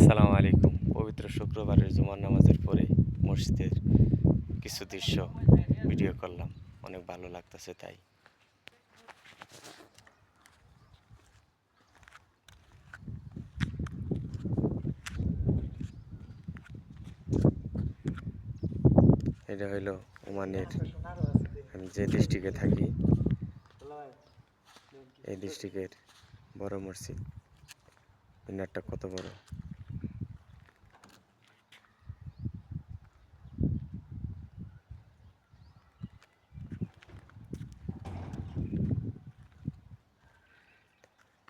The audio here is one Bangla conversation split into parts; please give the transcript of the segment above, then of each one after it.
আসসালামু আলাইকুম। পবিত্র শুক্রবারের জুমার নামাজের পরে মসজিদের কিছু দৃশ্য ভিডিও করলাম। অনেক ভালো লাগতেছে তাই। এটা হইল ওমানের, আমি যে ডিস্ট্রিক্টে থাকি, এই ডিস্ট্রিক্টের বড় মসজিদ। মিনারটা কত বড়?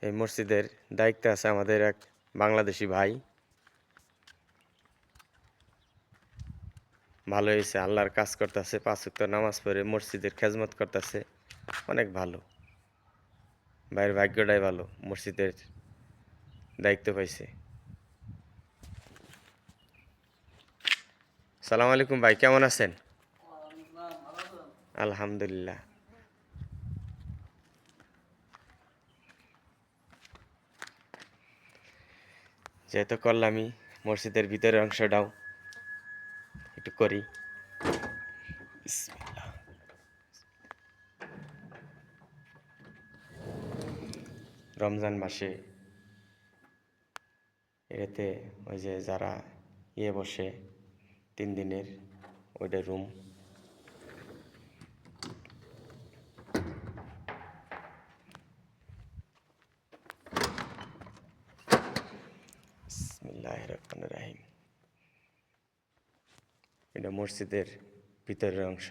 এই মসজিদের দায়িত্বে আছে আমাদের এক বাংলাদেশি ভাই। ভালো হয়েছে আল্লাহর কাজ করতেছে পাঁচ ওয়াক্ত নামাজ পড়ে মসজিদের খেজমত করতেছে অনেক ভালো। ভাইয়ের ভাগ্যটাই ভালো মসজিদের দায়িত্ব পাইছে। সালাম আলাইকুম ভাই কেমন আছেন? আলহামদুলিল্লাহ। যেহেতু করলামই মসজিদের ভিতরের অংশটাও একটু করি। রমজান মাসে এতে ওই যে যারা ইয়ে বসে, তিন দিনের ওইটা রুম বিসমিল্লাহ রহমান রাহিম এটা মসজিদের ভিতরের অংশ।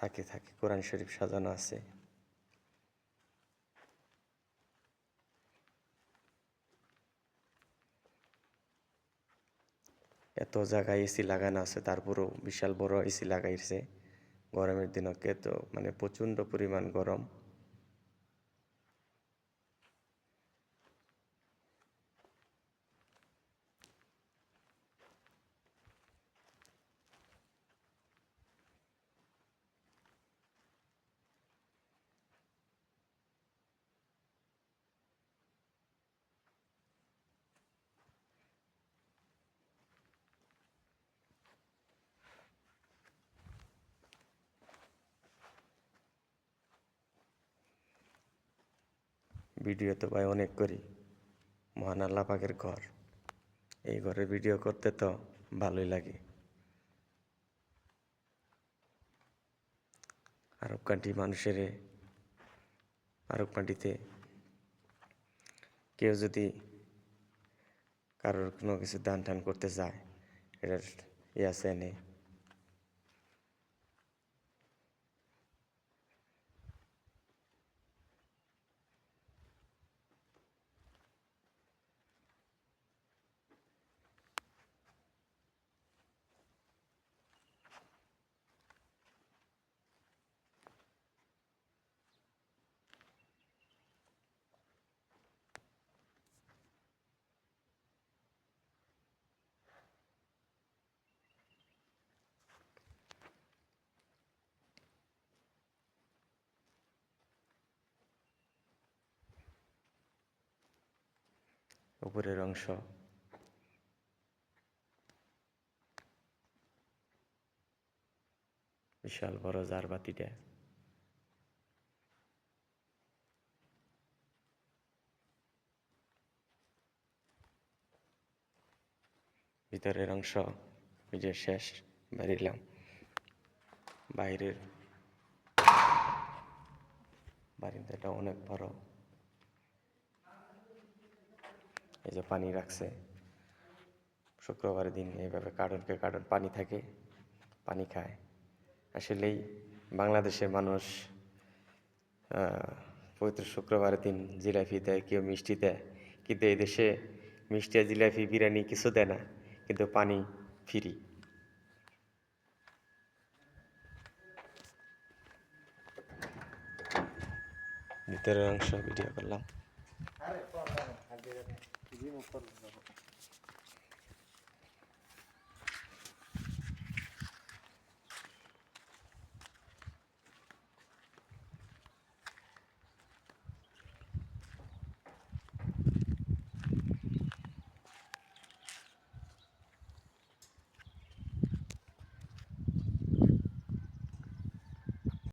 থাকে থাকে, কোরআন শরীফ সাজানো আছে। এত জায়গায় এসি লাগানো আছে, তারপরেও বিশাল বড় এসি লাগাইছে। গরমের দিনকে তো মানে প্রচণ্ড পরিমাণ গরম। ভিডিও তো ভাই অনেক করি। মহান আল্লাহ পাকের ঘর। এই ঘরে ভিডিও করতে তো ভালোই লাগে। আরব কান্ট্রি মানুষের, আরব কান্ট্রিতে কেউ যদি কারোর কোনো কিছু দান টান করতে যায় এটা ইয়ে আছে উপরের অংশ। বিশাল বড় জার বাতিটা। ভিতরের অংশ যে শেষ, বেরিলাম। বাইরের বাড়িটাটা অনেক বড়। এই যে পানি রাখছে। শুক্রবারের দিন এইভাবে কার্টনকে কার্টন পানি থাকে, পানি খায়। আসলেই বাংলাদেশের মানুষ পবিত্র শুক্রবারের দিন জিলাপি দেয়, কেউ মিষ্টি দেয়। কিন্তু এই দেশে মিষ্টি জিলাপি, বিরিয়ানি কিছু দেয় না, কিন্তু পানি ফ্রি ভিতরের অংশ ভিডিও করলাম। Seguimos por la